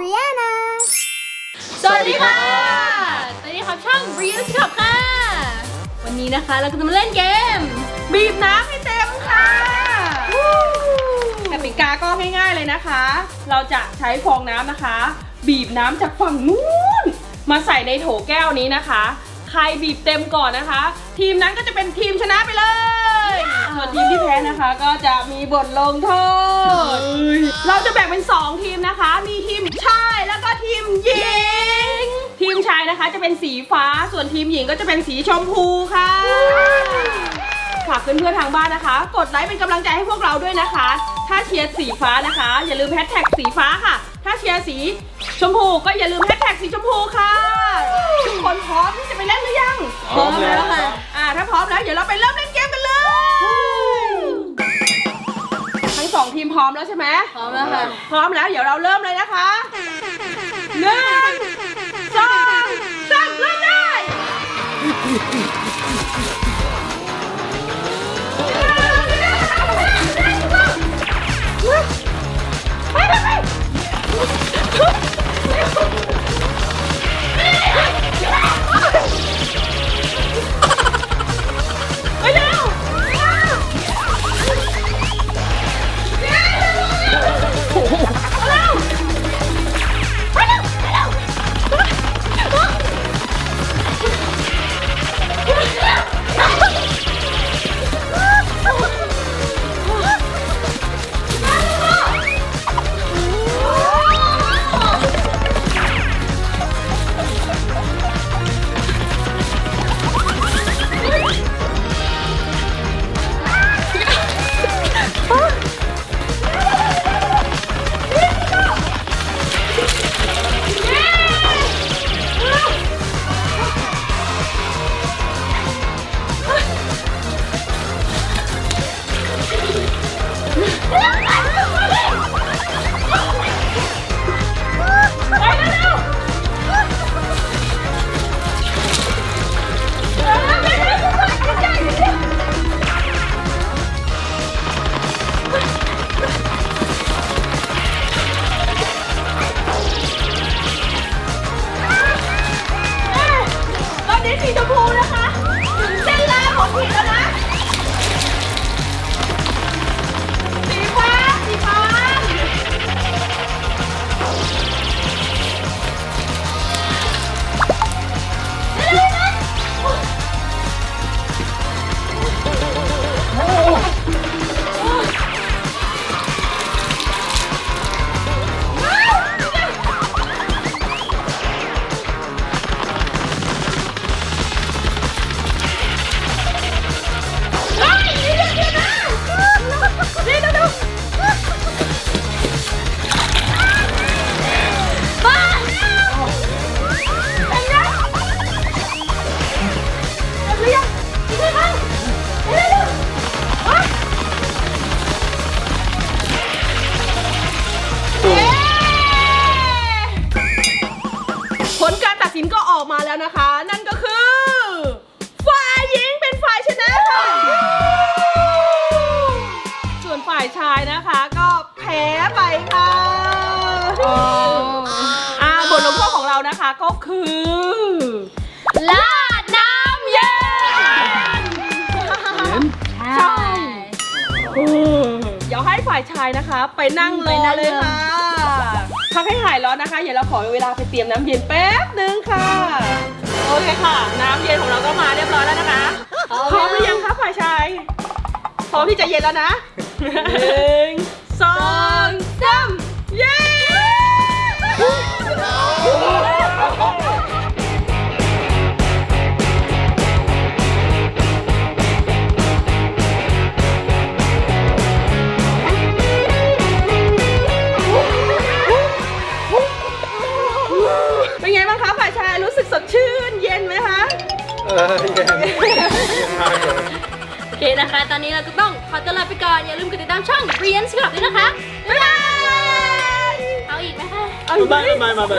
Brianna สวัสดีค่ะ สวัสดีครับช่อง r e a l ขับค่ะ วันนี้นะคะเราก็จะมาเล่นเกม บีบน้ำให้เต็มค่ะกติกาก็ง่ายๆเลยนะคะ เราจะใช้ฟองน้ำนะคะ บีบน้ำจากฝั่งนู้น มาใส่ในโถแก้วนี้นะคะ ใครบีบเต็มก่อนนะคะ ทีมนั้นก็จะเป็นทีมชนะไปเลย ส่วนทีมที่แพ้นะคะ ก็จะมีบทลงโทษ เราจะแบ่งเป็น 2 ทีมนะคะ มีทีมชายแล้วก็ทีมหญิง ทีมชายนะคะจะเป็นสีฟ้า ส่วนทีมหญิงก็จะเป็นสีชมพูค่ะ ฝากเพื่อนๆทางบ้านนะคะ กดไลค์เป็นกำลังใจให้พวกเราด้วยนะคะ ถ้าเชียร์สีฟ้านะคะ อย่าลืมแฮชแท็กสีฟ้าค่ะ ถ้าเชียร์สีชมพูก็อย่าลืมแฮชแท็กสีชมพูค่ะทุกคนพร้อมที่จะไปเล่นหรือยังพร้อมแล้วค่ะอ่าถ้าพร้อมแล้วเดี๋ยวเราไปเริ่มเล่นเกม พร้อมแล้วใช่ไหมพร้อมแล้วค่ะ พร้อมแล้วเดี๋ยวเราเริ่มเลยนะคะหนึ่ง แล้วนะคะ นั่นก็คือฝ่ายหญิงเป็นฝ่ายชนะค่ะ ส่วนฝ่ายชายนะคะก็แพ้ไปค่ะอ่าบทลงโทษของเรานะคะก็คือลาดน้ำเย็นใช่เดี๋ยวให้ฝ่ายชายนะคะ ไปนั่งรไปอนั่งเลยค่ะ พักให้หายร้อนนะคะ เดี๋ยวเราขอเวลาไปเตรียมน้ำเย็นแป๊บนึงค่ะ โอเคค่ะ น้ำเย็นของเราก็มาเรียบร้อยแล้วนะคะ พร้อมหรือยังคะฝ่ายชาย พร้อมที่จะเย็นแล้วนะหนึ่งสองสาม เป็นไงบ้างคะฝ่ายชายรู้สึกสดชื่นเย็นไหมคะ เออเย็นเย็นมากเลยโอเคนะคะ ตอนนี้เราก็ต้องขอตัวลาไปก่อน อย่าลืมกดติดตามช่อง r e a l ขับด้วยนะคะ บ๊ายบาย เอาอีกไหมคะ เอาอีกไหมไม่ไม่ไม่ไม่